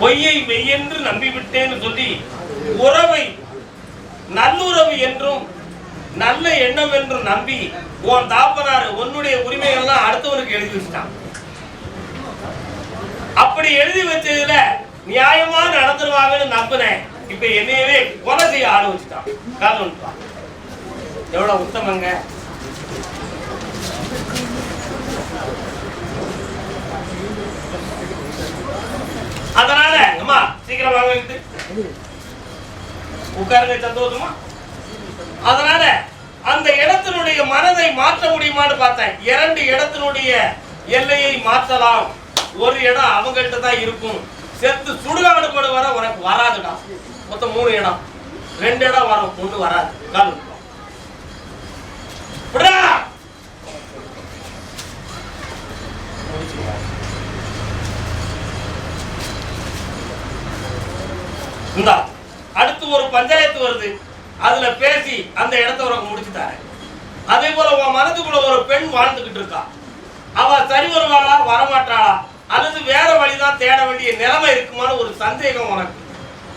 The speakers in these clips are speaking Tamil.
பொய்யை மெய்யென்று நம்பிவிட்டேன்னு சொல்லி உறவை நல்லுறவு என்றும் நல்ல எண்ணம் என்றும் நம்பி உன் தாப்பனார் உன்னுடைய உரிமைகள்லாம் அடுத்தவனுக்கு எழுதி வச்சுட்டான். அப்படி எழுதி வச்சதுல நியாயமா நடந்துருவாங்கன்னு நம்பினேன். இப்ப என்னையவே கொலை செய்ய ஆள வச்சுட்டான். எவ்வளவு உத்தமங்க? அதனால அம்மா சீக்கிரம் வாங்க உட்காருங்க சந்தோஷமா. அதனால அந்த இடத்தினுடைய மனதை மாற்ற முடியுமான்னு பார்த்தேன். இரண்டு இடத்தினுடைய எல்லையை மாற்றலாம். ஒரு இடம் அவங்கள்ட்ட தான் இருக்கும். செத்து சுடுகாடு கூட வர உனக்கு வராதுடா. மொத்தம் மூணு இடம். ரெண்டு இடம் வரும் கொண்டு வராது. கால் இந்தா அடுத்து ஒரு பஞ்சாயத்து வருது. அதுல பேசி அந்த இடத்த உனக்கு முடிச்சு தரேன் அதே போல உன் மனதுக்குள்ள ஒரு பெண் வாழ்ந்துகிட்டு இருக்கா. அவ சரி வருவாளா வரமாட்டாளா? அல்லது வேற வழிதான் தேட வேண்டிய நிலைமை இருக்குமான்னு ஒரு சந்தேகம் உனக்கு.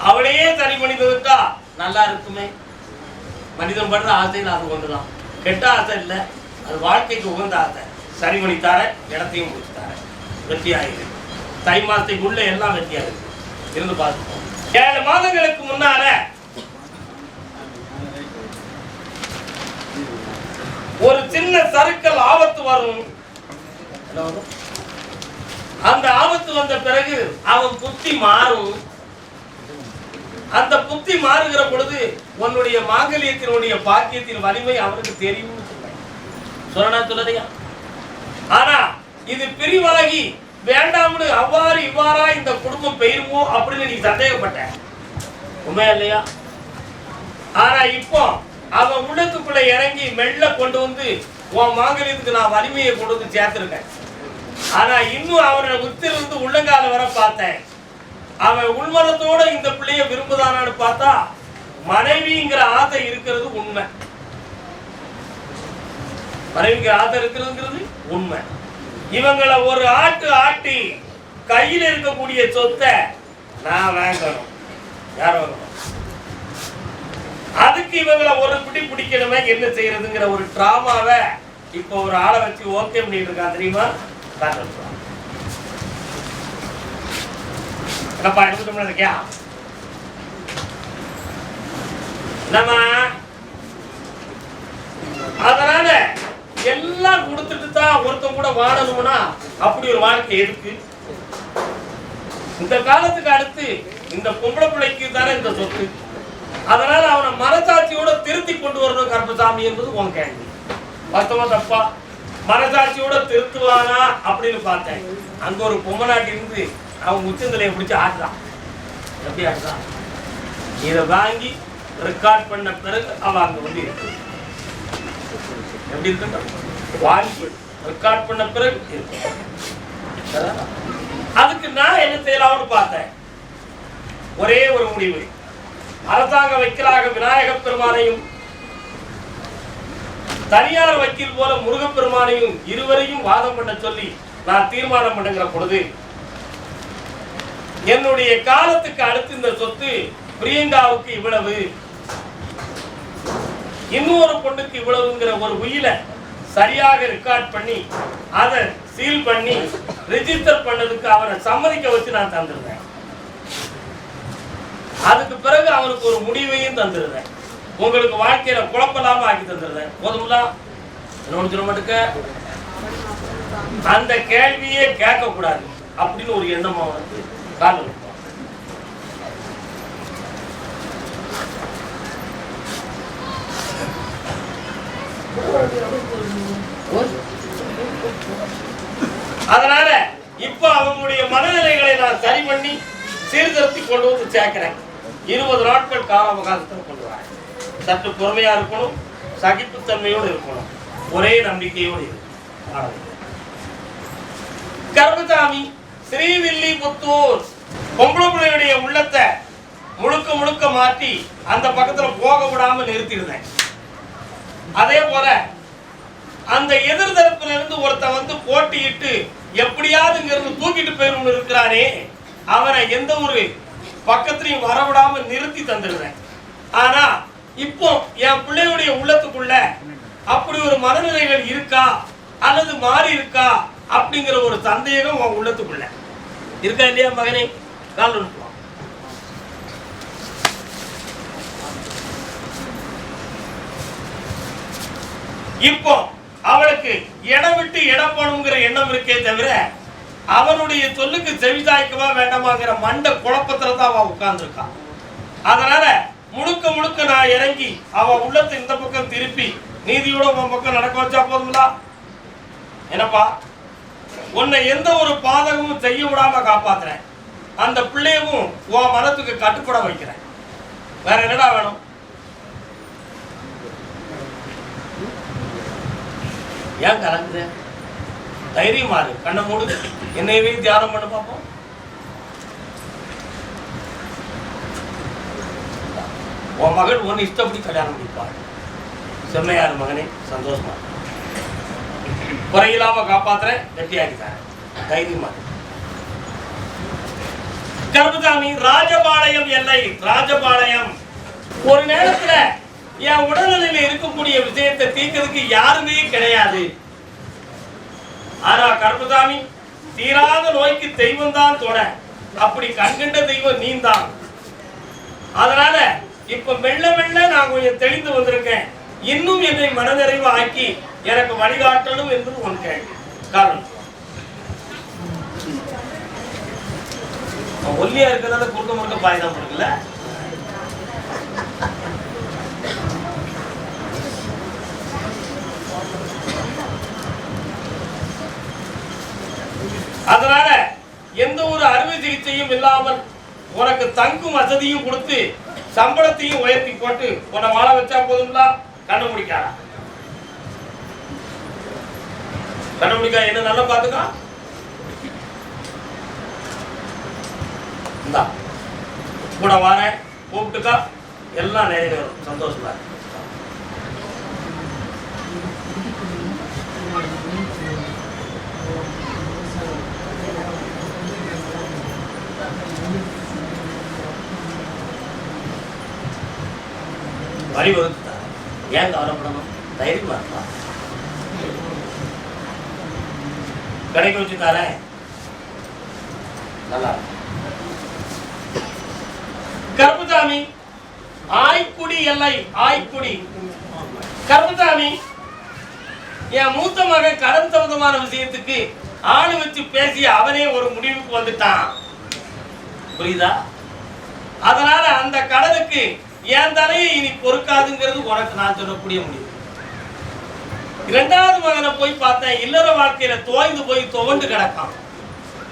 அவளையே சரி பண்ணி தந்துட்டா நல்லா இருக்குமே. மனிதன் படுற ஆசையில் அது ஒன்றுதான் கெட்ட ஆசை இல்லை அது வாழ்க்கைக்கு உகந்த ஆசை. சரி பண்ணி இடத்தையும் முடிச்சு தரேன் வெற்றியாயிரு. தை மாதத்துக்குள்ளே எல்லாம் வெற்றியாயிருக்கு. இருந்து பார்த்துப்போம். ஏழு மாதங்களுக்கு முன்னால ஒரு சின்ன சறுக்கல் ஆபத்து வரும்? அந்த ஆபத்து வந்த பிறகு அவன் புத்தி மாறும். அந்த புத்தி மாறுகிற பொழுது உன்னுடைய மாங்கல்யத்தினுடைய பாக்கியத்தின் வலிமை அவனுக்கு தெரியும். சொல்லனா சொல்லதையா? ஆனா இது பிரிவாகி வேண்டாம்னு அவ்வாறு இவ்வாறா இந்த குடும்பம் பெயருமோ அப்படின்னு நீ சந்தேகப்பட்ட. உண்மையா இல்லையா? ஆனா இப்போ அவன் உள்ளத்துக்குள்ள இறங்கி மெல்ல கொண்டு வந்து உன் மாங்கல்யத்துக்கு நான் வலிமையை கொண்டு வந்து சேர்த்திருக்கேன். ஆனா இன்னும் அவனை உத்திலிருந்து உள்ளங்கால வர பார்த்தேன். அவன் உள்மனத்தோட இந்த பிள்ளைய விரும்புதானான்னு பார்த்தா மனைவிங்கிற ஆசை இருக்கிறது உண்மை. மனைவிங்கிற ஆசை இருக்கிறதுங்கிறது உண்மை. இவங்களை ஒரு ஆட்டு ஆட்டி கையில் இருக்கக்கூடிய சொத்தை நான் வாங்கணும். யார் வாங்கணும்? அதுக்கு இவங்களை ஒரு பிடி பிடிக்கணுமே என்ன செய்யறதுங்கிற ஒரு டிராமாவை இப்போ ஒரு ஆளை வச்சு ஓகே பண்ணிட்டு இருக்கான். தெரியுமா? என்னப்பா எடுத்துட்டோம்னு இருக்கியா? நம்ம அதனால எல்லாம் கொடுத்துட்டு தான் ஒருத்தன் கூட வாழணும்னா அப்படி ஒரு வாழ்க்கை எடுக்கு இந்த காலத்துக்கு அடுத்து இந்த பொம்பளை பிள்ளைக்கு தானே இந்த சொத்து. அதனால அவனை மனசாட்சியோட திருத்தி கொண்டு வரணும் கருப்பசாமி என்பது உன் கேள்வி. வாஸ்தவமா தப்பா? மனசாட்சியோட திருத்துவானா அப்படின்னு பார்த்தேன். அங்க ஒரு பொம்மநாட்டி இருந்து அவன் உச்சந்தலையை பிடிச்சி ஆடுறான் எப்படி ஆடுறான் இதை வாங்கி ரெக்கார்ட் பண்ண பிறகு அவன் அங்க வந்து இருக்கு எப்படி இருக்கட்டும் வாய்ப்பு ரெக்கார்ட் பண்ண பிறகு அதுக்கு நான் என்ன செய்யலாம்னு பார்த்தேன். ஒரே ஒரு முடிவு. அரசாங்க வக்கீலாக விநாயக பெருமானையும் தனியார் வக்கீல் போல முருகப்பெருமானையும் இருவரையும் வாதம் பண்ண சொல்லி நான் தீர்மானம் பண்ணுங்கிற பொழுது என்னுடைய காலத்துக்கு அடுத்து இந்த சொத்து பிரியங்காவுக்கு இவ்வளவு. இன்னொரு பொண்ணுக்கு இவ்வளவுங்கிற ஒரு உயிரை சரியாக ரெக்கார்ட் பண்ணி அதை சீல் பண்ணி ரிஜிஸ்டர் பண்ணதுக்கு அவரை சம்மதிக்க வச்சு நான் தந்துருந்தேன். அதுக்கு பிறகு அவருக்கு ஒரு முடிவையும் தந்துருந்தேன். உங்களுக்கு வாழ்க்கையில குழப்பலாம ஆக்கி தந்துருந்தேன். போதுங்களா என்ன சொல்ல மாட்டுக்க? அந்த கேள்வியே கேட்க கூடாது அப்படின்னு ஒரு எண்ணம் அவனுக்கு காரணம்? அதனால இப்போ அவங்களுடைய மனநிலைகளை நான் சரி பண்ணி சீர்திருத்தி கொண்டு வந்து சேர்க்கிறேன். இருபது நாட்கள் கால அவகாசத்தில் கொண்டு வரேன். சற்று பொறுமையா இருக்கணும் சகிப்புத்தன்மையோடு இருக்கணும் ஒரே நம்பிக்கையோடு இருக்கணும். கர்மசாமி கருப்பசாமி ஸ்ரீவில்லிபுத்தூர் பொம்பளை உள்ளத்தை முழுக்க முழுக்க மாற்றி அந்த பக்கத்துல போக விடாம நிறுத்திடுதேன். அதே போல அந்த எதிர்தரப்புல இருந்து ஒருத்தன் வந்து போட்டியிட்டு எப்படியாவது இங்க இருந்து தூக்கிட்டு போயிரும் இருக்கிறானே அவனை எந்த ஒரு பக்கத்திலையும் வரவிடாம நிறுத்தி தந்துடுறேன். ஆனா இப்போ என் பிள்ளையுடைய உள்ளத்துக்குள்ள அப்படி ஒரு மனநிலைகள் இருக்கா அல்லது மாறி இருக்கா அப்படிங்கிற ஒரு சந்தேகம் உன் உள்ளத்துக்குள்ள. இருக்கா இல்லையா மகனே? கால் இப்போ அவளுக்கு இடம் விட்டு இடம் போகணுங்கிற எண்ணம் இருக்கே தவிர அவனுடைய சொல்லுக்கு செவிதாய்க்கவா வேண்டாமாங்கிற மண்ட குழப்பத்துல தான் அவன் உட்கார்ந்துருக்கான் அதனால முழுக்க முழுக்க நான் இறங்கி அவ உள்ளத்தை இந்த பக்கம் திருப்பி நீதியோட உன் பக்கம் நடக்க வச்சா போதுங்களா என்னப்பா? உன்னை எந்த ஒரு பாதகமும் செய்ய விடாம காப்பாத்துறேன். அந்த பிள்ளையவும் உன் மனத்துக்கு கட்டுப்பட வைக்கிறேன். வேற என்னடா வேணும்? ஏன் கலந்து தைரியமா இரு. கண்ணை மூடு. என்னையவே தியானம் பண்ண பார்ப்போம் உன் மகள் ஒன்னு இஷ்டப்படி கல்யாணம் பண்ணிப்பாள். செம்மையார் மகனே. சந்தோஷமா குறையில்லாம காப்பாத்துறேன். வெட்டியாக்கித்தரேன் தைரியமா இரு. ராஜபாளையம் எல்லை. ராஜபாளையம். ஒரு நேரத்துல என் உடல்நிலையில இருக்கக்கூடிய விஷயத்தை தீர்க்கிறதுக்கு யாருமே கிடையாது. ஆனா கருப்புசாமி தீராத நோய்க்கு தெய்வம் தான் தொட. அப்படி கண்கண்ட தெய்வம் நீந்தான். அதனால இப்ப மெல்ல மெல்ல நான் கொஞ்சம் தெளிந்து வந்திருக்கேன். இன்னும் என்னை மனநிறைவு ஆக்கி எனக்கு வழிகாட்டணும் என்பது உன் கேள்வி. காரணம்? ஒல்லியா இருக்கிறதால குறுக்க முறுக்க பாய்தான் இருக்குல்ல அதனால எந்த ஒரு அறுவை சிகிச்சையும் இல்லாமல் உனக்கு தங்கும் வசதியும் கொடுத்து சம்பளத்தையும் உயர்த்தி போட்டு உன்னை வாழ வச்சா போதும்லா? கண்ணு கண்டுபிடிக்கா என்ன நல்லா பாத்துக்கா. கூட வாரேன் கூப்பிட்டுக்கா. எல்லாம் நிறைவேறும். சந்தோஷமா இருக்கு வழி ஏன் கவலைப்படணும்? தைரியமா இருக்கலாம் கிடைக்க வச்சு தரேன் நல்லா கருப்புசாமி ஆய்க்குடி எல்லை ஆய்க்குடி. கருப்புசாமி என் மூத்த மகன் கடன் சம்பந்தமான விஷயத்துக்கு ஆளு வச்சு பேசி அவனே ஒரு முடிவுக்கு வந்துட்டான். புரியுதா? அதனால அந்த கடனுக்கு என் தலையை இனி பொறுக்காதுங்கிறது உனக்கு நான் சொல்லக்கூடிய முடிவு. இரண்டாவது மகனை போய் பார்த்தேன் இல்லற வாழ்க்கையில தோய்ந்து போய் துவண்டு கிடக்கான்.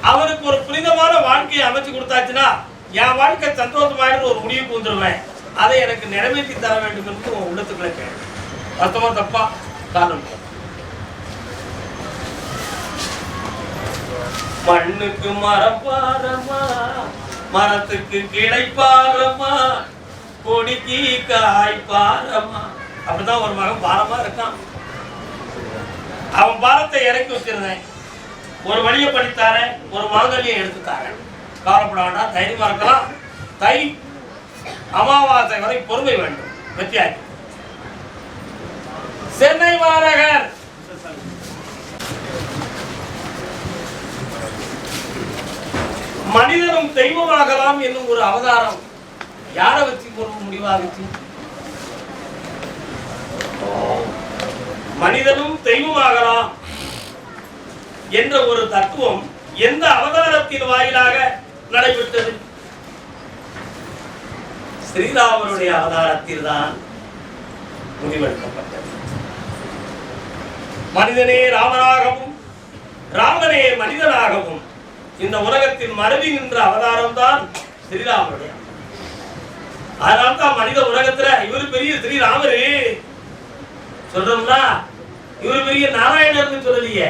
அவனுக்கு ஒரு புனிதமான வாழ்க்கையை அமைச்சு கொடுத்தாச்சுன்னா என் வாழ்க்கை சந்தோஷமாயிடும் ஒரு முடிவுக்கு வந்துடுவேன் அதை எனக்கு நிறைவேற்றி தர வேண்டும் என்று உன் உள்ளத்துக்குள்ள கேள்வி அர்த்தமா தப்பா? காரணம். மண்ணுக்கு மரப்பாரமா மரத்துக்கு கிடைப்பாரமா கொடிக்கு காய் பாரமா. அப்படிதான் ஒரு மகன் பாரமா இருக்கான். அவன் பாரத்தை இறக்கி வச்சிருந்தேன். ஒரு வழியை படித்தாரன் ஒரு மாங்கல்யம் எடுத்து தாரேன் வேண்டாம் தைரியமா இருக்கலாம். தை அமாவாசை வரை பொறுமை வேண்டும். வெற்றியாகி சென்னை மாநகர். மனிதனும் தெய்வமாகலாம் என்னும் ஒரு அவதாரம். யாரை வச்சு ஒரு முடிவாகுச்சு மனிதனும் தெய்வமாகலாம் என்ற ஒரு தத்துவம் எந்த அவதாரத்தின் வாயிலாக நடைபெற்றது? ஸ்ரீராமனுடைய அவதாரத்தில் தான் முடிவெடுக்கப்பட்டது. மனிதனே ராமனாகவும் ராமனே மனிதனாகவும் இந்த உலகத்தில் மருவி நின்ற அவதாரம் தான் ஸ்ரீராமனுடைய அதனால தான் மனித உலகத்துல இவரு பெரிய ஸ்ரீராமரு. சொல்றோம்னா இவரு பெரிய நாராயணர்னு சொல்லலையே.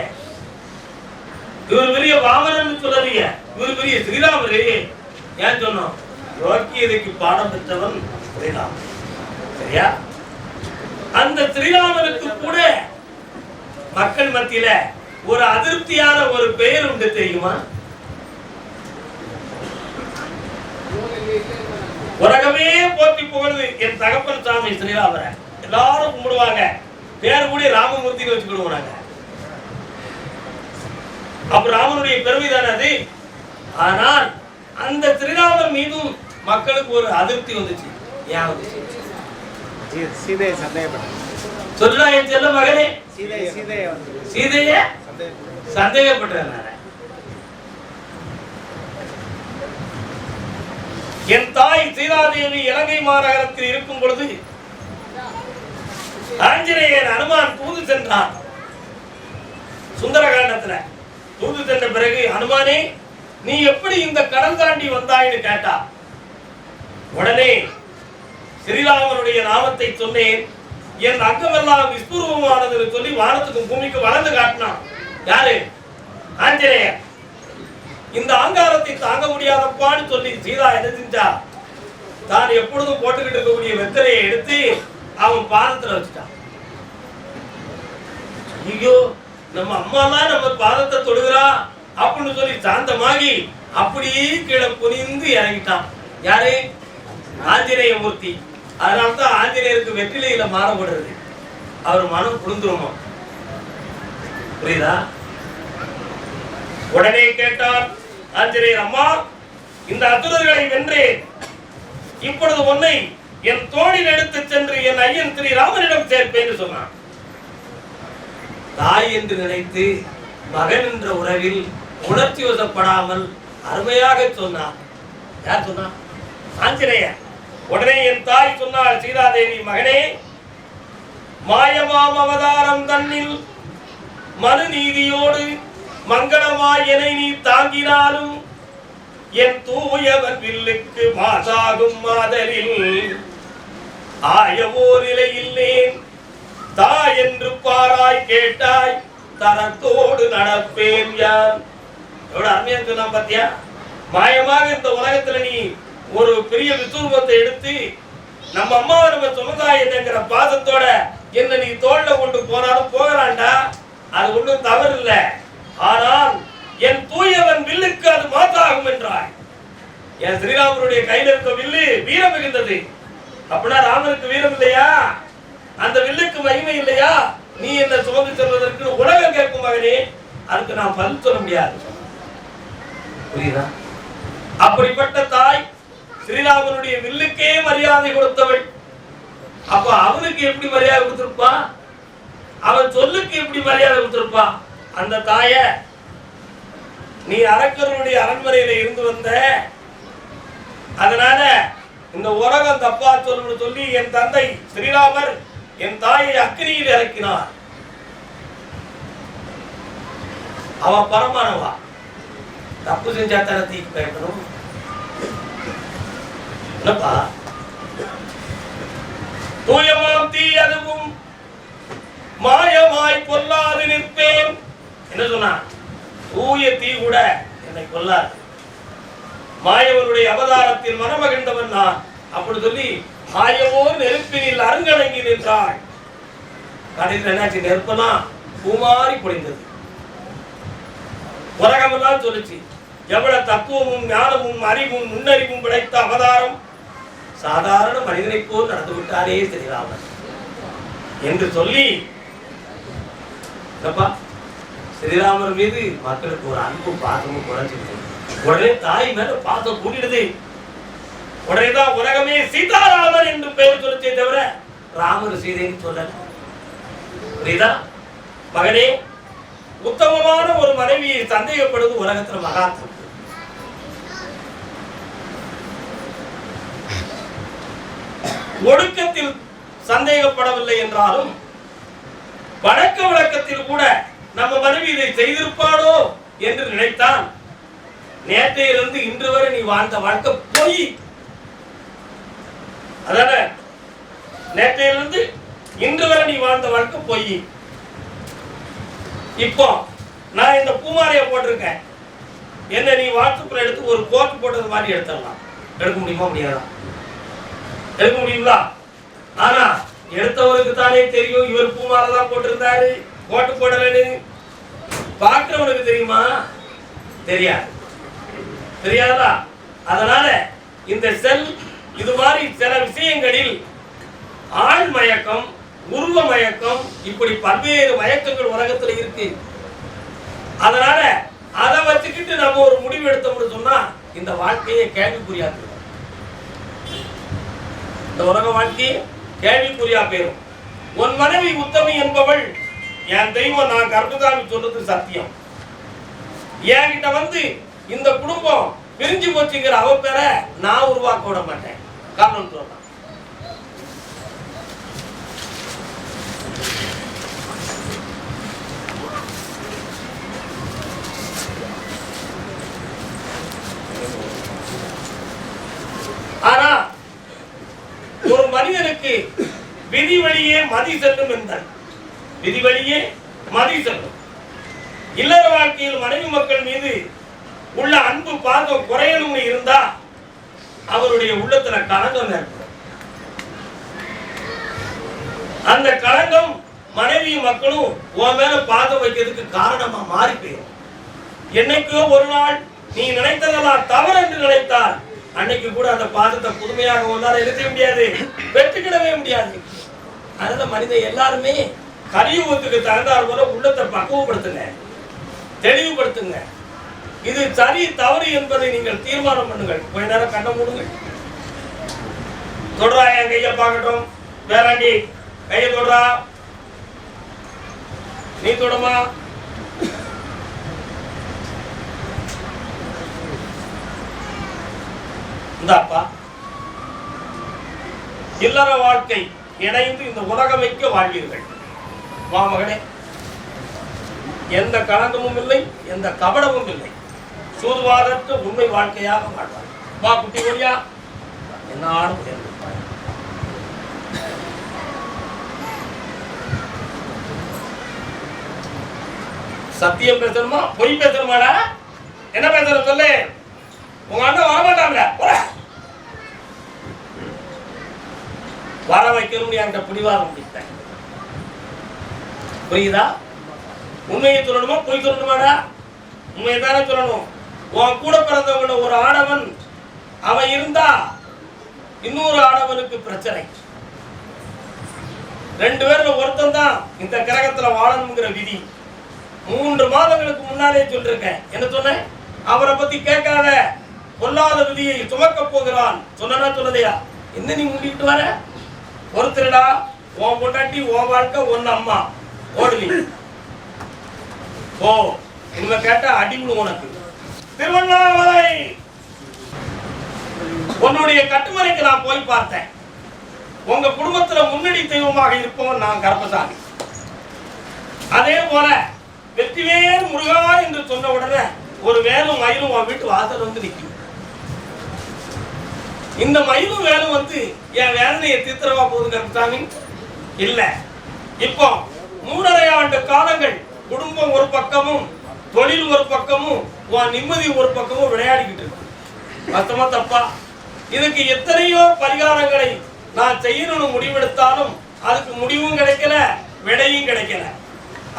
இவர் பெரிய வாமனன் சொல்லலையே. இவர் பெரிய ஸ்ரீராமரு. ஏன் சொன்னோம்? யோக்கியதைக்கு பாடம் பெற்றவன் ஸ்ரீராம் சரியா? அந்த ஸ்ரீராமனுக்கு கூட மக்கள் மத்தியில ஒரு அதிருப்தியான ஒரு பெயர் உண்டு தெரியுமா? உலகமே போற்றி புகழுது என் தகப்பன் சாமி ஸ்ரீராமரை எல்லாரும் கும்பிடுவாங்க. பேர் கூடி ராமமூர்த்தின்னு வச்சுக்கிடுவோம் நாங்க. அப்ப ராமனுடைய பெருமை தானே அது? ஆனால் அந்த ஸ்ரீராமர் மீதும் மக்களுக்கு ஒரு அதிருப்தி வந்துச்சு. ஏன் வந்துச்சு? சீதையை சந்தேகப்பட்டேன். சொல்லுடா என் செல்ல மகனே சீதையை சீதையை வந்து சீதைய சந்தேகப்பட்டேன் சந்தேகப்பட்டேன் என் தாய் சீதாதேவி இலங்கை மாநகரத்தில் இருக்கும் பொழுது ஆஞ்சநேயர் அனுமான் தூது சென்றார் சுந்தரகாண்டத்துல தூது சென்ற பிறகு அனுமானே நீ எப்படி இந்த கடல் தாண்டி வந்தாய்னு கேட்டா உடனே ஸ்ரீராமனுடைய நாமத்தை சொன்னேன். என் அங்கமெல்லாம் விஸ்வரூபமானது சொல்லி வானத்துக்கும் பூமிக்கு வளர்ந்து காட்டினான். யாரு? ஆஞ்சநேயர் இந்த அகங்காரத்தை தாங்க முடியாதப்பான்னு சொல்லி சீதா என்ன செஞ்சா? தான் எப்பொழுதும் போட்டுக்கிட்டு இருக்கக்கூடிய வெத்தலையை எடுத்து அவன் பாதத்துல வச்சுட்டான் ஐயோ நம்ம அம்மாலாம் நம்ம பாதத்தை தொடுகிறா அப்படின்னு சொல்லி சாந்தமாகி அப்படியே கீழே குனிந்து இறங்கிட்டான். யாரு? ஆஞ்சநேய மூர்த்தி அதனால தான் ஆஞ்சநேயருக்கு வெற்றிலையில மாறப்படுறது. அவர் மனம் புரிந்துருமா புரியுதா? உடனே கேட்டான் ஆஞ்சநேயர் அம்மா இந்த அசுரர்களை வென்றேன். இப்பொழுது உன்னை என் தோழில் எடுத்து சென்று என் ஐயன் ஸ்ரீ ராமனிடம் சேர்ப்பேன் சொன்னான். தாய் என்று நினைத்து மகன் என்ற உறவில் உணர்ச்சி வசப்படாமல் அருமையாக சொன்னார். யார் சொன்னா? ஆஞ்சநேயர். உடனே என் தாய் சொன்னாள் சீதாதேவி மகனே மாயமாம் அவதாரம் தன்னில் மனு நீதியோடு மங்களமாய் என்னை நீ தாங்கினாலும் என் தூயவன் வில்லுக்கு மாசாகும் மாதலில். ஆயவோ நிலையில்லேன் தா என்று பாராய் கேட்டாய் தரத்தோடு நடப்பேன் யார்? எவ்வளவு அருமையா சொன்னான் பாத்தியா? மாயமாக இந்த உலகத்துல நீ ஒரு பெரிய விசுரூபத்தை எடுத்து நம்ம அம்மா நம்ம சமுதாயத்தைங்கிற பாதத்தோட என்ன நீ தோல்ல கொண்டு போனாலும் போகிறான்டா அது ஒன்றும் தவறு இல்லை ஆனால் என் தூயவன் வில்லுக்கு அது மாத்தாகும் என்றாய். என் ஸ்ரீராமருடைய கையில இருக்க வில்லு வீரம் மிகுந்தது. அப்படின்னா ராமனுக்கு வீரம் இல்லையா? அந்த வில்லுக்கு மகிமை இல்லையா? நீ என்ன சுமந்து செல்வதற்கு உலகம் கேட்கும் மகனே அதுக்கு நான் பதில் சொல்ல முடியாது. புரியுதா? அப்படிப்பட்ட தாய் ஸ்ரீராமனுடைய வில்லுக்கே மரியாதை கொடுத்தவள். அப்ப அவனுக்கு எப்படி மரியாதை கொடுத்திருப்பா? அவன் சொல்லுக்கு எப்படி மரியாதை கொடுத்திருப்பா? அந்த தாய நீ அரக்கர்களுடைய அரண்மனையில இருந்து வந்த அதனால இந்த உலகம் தப்பா சொல்லணும்னு சொல்லி என் தந்தை ஸ்ரீராமர் என் தாயை அக்னியில் இறக்கினார். அவ பரமானவா? தப்பு செஞ்சா தானே தீக்கு பயப்படும்? என்னப்பா? தூயமாம் தீ அதுவும் மாயமாய் பொல்லாது நிற்பேன். என்ன சொன்னான் தூய தீ கூட என்னை கொல்லாது. மாயவனுடைய அவதாரத்தில் மனமகிழ்ந்தவன் நான். அப்படி சொல்லி மாயவோ நெருப்பினில் அருங்கடங்கி நின்றாள். கடையில் என்னாச்சு? நெருப்பனா? பூமாறி பொழிந்தது. உலகமெல்லாம் சொல்லுச்சு. எவ்வளவு தத்துவமும் ஞானமும் அறிவும் முன்னறிவும் படைத்த அவதாரம் சாதாரண மனிதனை போல் நடந்து விட்டாரே ஸ்ரீராமன் என்று சொல்லி என்னப்பா? ஸ்ரீராமர் மீது மக்களுக்கு ஒரு அன்பும் பாசமும் குறைஞ்சிருக்கு. உடனே தாய் மேல பாசம் கூட்டிடுது உடனே தான் உலகமே சீதாராமர் என்று பெயர் சொல்லிச்சே தவிர ராமர் சீதைன்னு சொல்லல. புரியுதா? மகனே உத்தமமான ஒரு மனைவியை சந்தேகப்படுவது உலகத்துல மகா ஒடுக்கத்தில் சந்தேகப்படவில்லை என்றாலும் வழக்க வழக்கத்தில் கூட நம்ம மனைவி இதை செய்திருப்பாளோ என்று நினைத்தான். நேற்றையிலிருந்து இன்று வரை நீ வாழ்ந்த வாழ்க்கை பொய். அதான நேற்றையிலிருந்து இன்று வரை நீ வாழ்ந்த வாழ்க்கை பொய். இப்போ நான் இந்த பூமாலையை போட்டிருக்கேன். என்ன நீ வாட்ஸ்அப்ல எடுத்து ஒரு கோட் போட்டது மாதிரி எடுத்துடலாம். எடுக்க முடியுமா முடியாதா? எடுக்க முடியுங்களா? ஆனா எடுத்தவருக்கு தானே தெரியும் இவர் பூமாலை தான் போட்டிருந்தாரு. ஓட்டு போடலன்னு பார்க்கிறவனுக்கு தெரியுமா? தெரியாது. தெரியாதா? அதனால இந்த செல் இது மாதிரி சில விஷயங்களில் ஆள் மயக்கம் உருவ மயக்கம் இப்படி பல்வேறு மயக்கங்கள் உலகத்துல இருக்கு. அதனால அதை வச்சுக்கிட்டு நம்ம ஒரு முடிவு எடுத்தோம்னு சொன்னா இந்த வாழ்க்கையை கேள்விக்குறியாது இந்த உலக வாழ்க்கையே கேள்விக்குறியா போயிரும். உன் மனைவி உத்தமி என்பவள் என் தெய்வம் நான் கர்மசாமி சொல்றது சத்தியம். என்கிட்ட வந்து இந்த குடும்பம் பிரிஞ்சு போச்சுங்கிற அவ பேரை நான் உருவாக்க விட மாட்டேன். காரணம் சொல்றேன். ஆனா ஒரு மனிதனுக்கு விதி வழியே மதி செல்லும் என்றான் விதி வழியே மதி செல்லும். இல்லற வாழ்க்கையில் மனைவி மக்கள் மீது உள்ள அன்பு பாசம் குறையணும்னு இருந்தா அவருடைய உள்ளத்துல களங்கம் ஏற்படும். அந்த களங்கம் மனைவி மக்களும் உன் மேல பாசம் வைக்கிறதுக்கு காரணமா மாறி போயிடும் என்னைக்கோ ஒரு நாள் நீ நினைத்ததெல்லாம் தவறு என்று நினைத்தால் அன்னைக்கு கூட அந்த பாதத்தை புதுமையாக ஒன்றால் எழுத முடியாது பெற்றுக்கிடவே முடியாது. அதனால மனித எல்லாருமே கலியுகத்துக்கு தகுந்தார் போல உள்ளத்தை பக்குவப்படுத்துங்க. தெளிவுபடுத்துங்க. இது சரி தவறு என்பதை நீங்கள் தீர்மானம் பண்ணுங்கள். கொஞ்ச நேரம் கண்ண மூடுங்கள் தொடரா என் கையை பார்க்கட்டும். வேறாண்டி கையை தொடரா நீ தொடமா? இந்தாப்பா இல்லற வாழ்க்கை இணைந்து இந்த உலகமைக்க வாழ்வீர்கள். வா மகனே. எந்த களங்கமும் இல்லை எந்த கபடமும் இல்லை. சூதுவாதற்ற உண்மை வாழ்க்கையாக வாழ்வார் வா குட்டி ஒழியா என்னாலும் சேர்ந்து சத்தியம் பேசணுமா? பொய் பேசணுமாடா? என்ன பேசணும் சொல்லு. உங்க அண்ணன் வரமாட்டாங்க வர வைக்கணும்னு என்கிட்ட பிடிவாதம் முடித்தேன் புரியுதா? உண்மையை சொல்லணுமா? பொய் சொல்லணுமாடா? உண்மையை தானே சொல்லணும். உன் கூட பிறந்தவங்கள ஒரு ஆடவன் அவன் இருந்தா இன்னொரு ஆடவனுக்கு பிரச்சனை. ரெண்டு பேர்ல ஒருத்தன் தான் இந்த கிரகத்துல வாழணுங்கிற விதி. மூன்று மாதங்களுக்கு முன்னாலே சொல்லிருக்கேன். என்ன சொன்னேன் அவரை பத்தி கேட்காத. பொல்லாத விதியை சுமக்க போகிறான். சொன்னா சொன்னதையா? என்ன நீ முன்னிட்டு வர? ஒருத்தருடா உன் பொண்டாட்டி உன் வாழ்க்கை ஒன்னு அம்மா. ஓ கேட்டா உனக்கு. திருவண்ணாமலை. உன்னுடைய கட்டுமனைக்கு நான் போய் பார்த்தேன். உங்க குடும்பத்துல முன்னணி தெய்வமாக இருப்பவன் நான் கர்ப்பசாமி. அதே போல வெற்றிவேல் முருகா என்று சொன்ன உடனே ஒரு வேலும் மயிலும் உன் வீட்டு வாசல் வந்து நிற்கும் இந்த மயிலும் வேலும் வந்து என் வேதனையை தீர்த்தரவா போகுது கர்ப்பசாமி? இல்ல. இப்போ மூணரை ஆண்டு காலங்கள் குடும்பம் ஒரு பக்கமும் தொழில் ஒரு பக்கமும் உன் நிம்மதி ஒரு பக்கமும் விளையாடிக்கிட்டு இருக்கு. மொத்தமா தப்பா? இதுக்கு எத்தனையோ பரிகாரங்களை நான் செய்யணும்னு முடிவெடுத்தாலும் அதுக்கு முடிவும் கிடைக்கல விடையும் கிடைக்கல.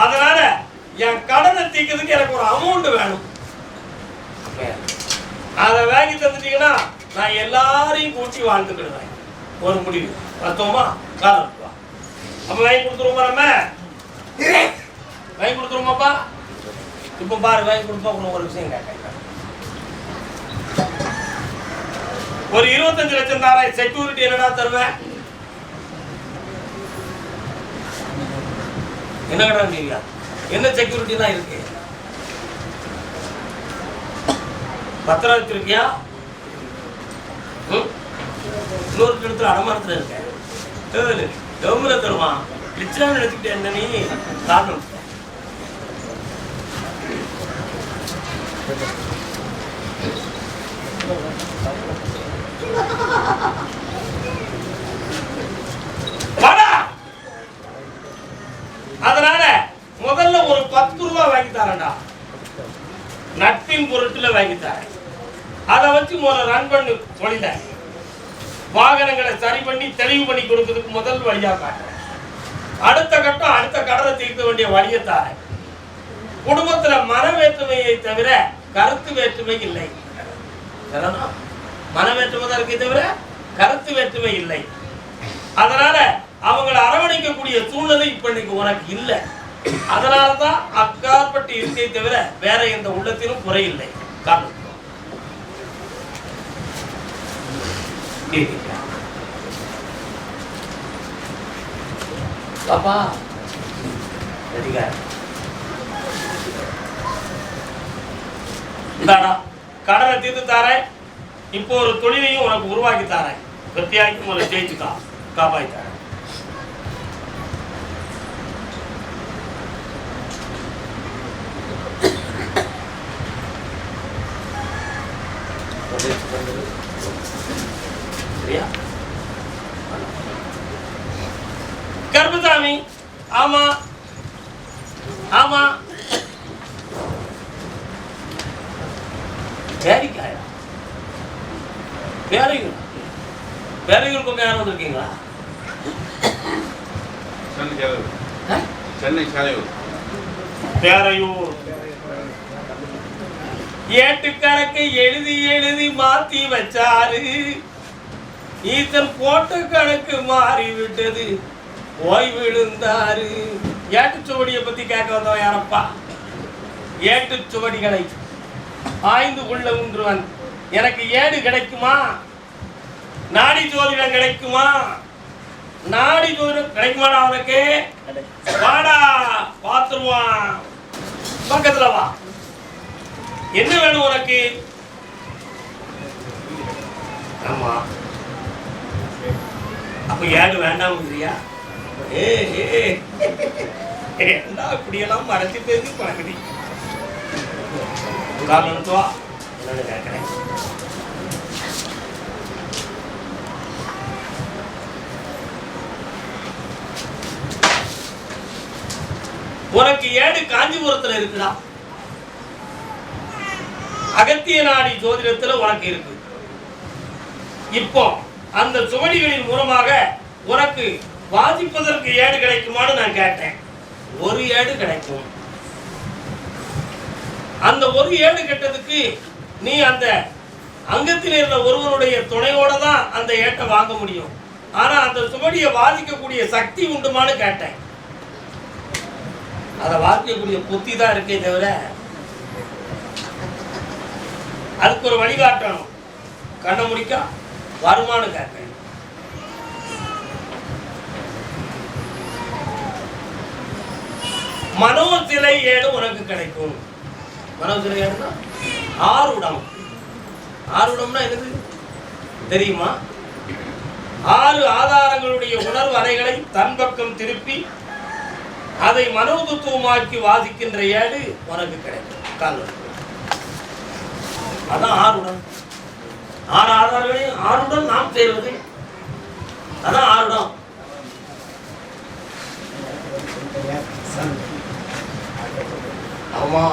அதனால என் கடனை தீக்கிறதுக்கு எனக்கு ஒரு அமௌண்ட் வேணும். அதை வாங்கி தந்துட்டீங்கன்னா நான் எல்லாரையும் கூட்டி வாழ்ந்துக்கிடுவேன் ஒரு முடிவு. பார்த்தோமா காலம் அப்ப வாங்கி கொடுத்துருவோமா நம்ம வாங்கி கொடுத்துருவோமாப்பா இப்போ பாரு வாங்கி கொடுப்பா உனக்கு ஒரு விஷயம் கேட்க ஒரு இருபத்தஞ்சு லட்சம் தாரா செக்யூரிட்டி என்னடா தருவேன்? என்ன கடா என்ன செக்யூரிட்டி தான் இருக்கு? பத்திரம் வச்சிருக்கியா இன்னொரு கிடத்துல அடமானத்துல இருக்கேன். கவர்மெண்ட் தருவான்? லிச்சா நினைச்சுக்கிட்டே என்ன நீ. காரணம். அதனால முதல்ல ஒரு பத்து ரூபா வாங்கி தரேன்டா. நட்பின் பொருட்டுல வாங்கி தரேன். அதை வச்சு முதல்ல ரன் பண்ணு தொழில வாகனங்களை சரி பண்ணி தெளிவு பண்ணி கொடுக்கறதுக்கு முதல் வழியா காட்டுறேன். அடுத்த கட்டம் அடுத்த கடனை தீர்க்க வேண்டிய வழியை தாரேன். குடும்பத்துல மனவேற்றுமையை தவிர கருத்து வேற்றுமை இல்லை. மன வேற்றுமை தான் இருக்கே தவிர கருத்து வேற்றுமை இல்லை. அதனால அவங்களை அரவணைக்கக்கூடிய சூழ்நிலை இப்ப இன்னைக்கு உனக்கு இல்லை. அதனாலதான் அக்காற்பட்டு இருக்கே தவிர வேற எந்த உள்ளத்திலும் குறை இல்லை. காரணம் பாப்பா. ரெடிகா இந்தாடா கடனை தீர்த்து தாரேன். இப்போ ஒரு தொழிலையும் உனக்கு உருவாக்கி தாரேன். வெற்றியாக்கி உங்களை ஜெயிச்சுக்கா தரேன் சரியா கருப்பசாமி ஆமா ஆமா பேரிக்காயா பேரையூர் பேரையூர் பக்கம் யாரும் வந்திருக்கீங்களா சென்னை சேலையூர் ஆ? சென்னை சேலையூர் பேரையூர் ஏட்டுக்கணக்கை எழுதி மாத்தி வச்சாரு. ஈசன் போட்ட கணக்கு மாறி விட்டது ஓய் விழுந்தாரு ஏட்டுச்சுவடியை பத்தி கேட்க வந்தவன் யாரப்பா? ஏட்டுச்சுவடிகளை ஆய்ந்து கொள்ள உன்றுவன். எனக்கு ஏடு கிடைக்குமா? நாடி ஜோதிடம் கிடைக்குமா? நாடி ஜோதிடம் கிடைக்குமாடா அவனுக்கு வாடா பார்த்துருவான் பக்கத்துல வா. என்ன வேணும் உனக்கு? ஆமா. அப்ப ஏடு வேண்டாம்ங்கிறியா ஏ ஏ. என்ன இப்படியெல்லாம் மறைச்சு பேசி பழகுடி. காரணத்து வா என்னன்னு கேட்கிறேன் உனக்கு ஏடு காஞ்சிபுரத்துல இருக்குடா. அகத்திய நாடி ஜோதிடத்துல உனக்கு இருக்கு. இப்போ அந்த சுவடிகளின் மூலமாக உனக்கு வாசிப்பதற்கு ஏடு கிடைக்குமான்னு நான் கேட்டேன். ஒரு ஏடு கிடைக்கும். அந்த ஒரு ஏடு கெட்டதுக்கு நீ அந்த அங்கத்தில் இருந்த ஒருவனுடைய துணையோட தான் அந்த ஏட்டை வாங்க முடியும். ஆனா அந்த சுவடியை வாசிக்கக்கூடிய சக்தி உண்டுமான்னு கேட்டேன். அதை வாசிக்கக்கூடிய புத்தி தான் இருக்கே தவிர அதுக்கு ஒரு வழிகாட்டணும். கண்ணை முடிக்கா. வருமானம் கேட்பேன். மனோ ஏடு உனக்கு கிடைக்கும். மனோ சிலை ஏடுனா? ஆறுடம் ஆறுடம்னா என்னது? தெரியுமா? ஆறு ஆதாரங்களுடைய உணர்வு அறைகளை தன் பக்கம் திருப்பி அதை மனோதத்துவமாக்கி வாசிக்கின்ற ஏடு உனக்கு கிடைக்கும். கால் அதான் ஆறுடன் ஆறு ஆதாரங்களையும் ஆறுடன் நாம் சேர்வது அதான் ஆறுடம் ஆமா.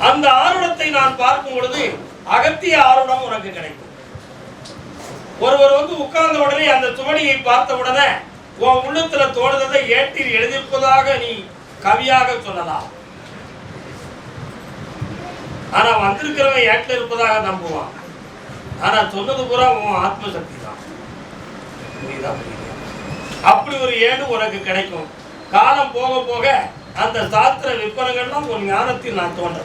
அந்த ஆருடத்தை நான் பார்க்கும் பொழுது அகத்திய ஆருடம் உனக்கு கிடைக்கும். ஒருவர் வந்து உட்கார்ந்த உடனே அந்த சுவடியை பார்த்த உடனே உன் உள்ளத்துல தோணுதலை ஏட்டில் எழுதியிருப்பதாக நீ கவியாக சொல்லலாம். ஆனா வந்திருக்கிறவன் ஏட்டில் இருப்பதாக நம்புவான். ஆனா சொன்னது பூரா உன் ஆத்மசக்தி தான் புரியுதா? அப்படி ஒரு ஏடு உனக்கு கிடைக்கும். காலம் போக போக அந்த சாஸ்திர விற்பனங்கள்லாம் உன் ஞானத்தில் நான் தோன்ற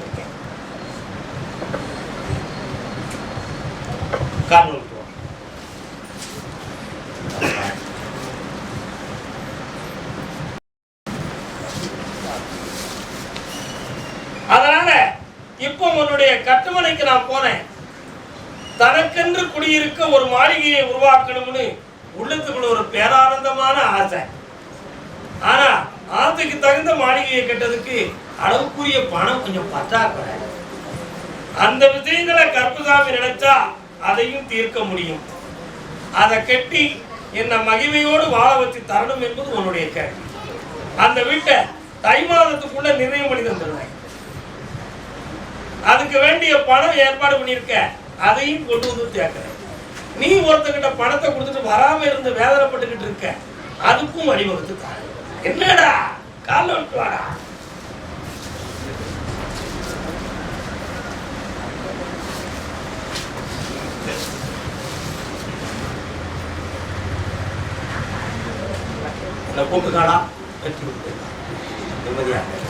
காரணம் அதனால இப்போ உன்னுடைய கட்டுமனைக்கு நான் போனேன். தனக்கென்று குடியிருக்க ஒரு மாளிகையை உருவாக்கணும்னு உள்ளத்துக்குள்ள ஒரு பேரானந்தமான ஆசை. ஆனா ஆசைக்கு தகுந்த மாளிகையை கட்டதுக்கு அளவுக்குரிய பணம் கொஞ்சம் பற்றாக்குறை. அந்த விஷயங்களை கற்புசாமி நினைச்சா அதையும் தீர்க்க முடியும். அதை கட்டி என்னை மகிமையோடு வாழ வச்சு தரணும் என்பது உன்னுடைய கேள்வி. அந்த வீட்டை தை மாதத்துக்குள்ள நிர்ணயம் பண்ணி தந்துடுவேன். அதுக்கு வேண்டிய பணம் ஏற்பாடு பண்ணியிருக்க அதையும் கொண்டு வந்து சேர்க்கிறேன். நீ ஒருத்தங்கிட்ட பணத்தை கொடுத்துட்டு வராம இருந்து வேதனைப்பட்டுக்கிட்டு இருக்க அதுக்கும் வழிவகுத்து தாரு என்னடா? கால விட்டு வாடா. என்ன போட்டுக்காடா வெற்றி நிம்மதியாக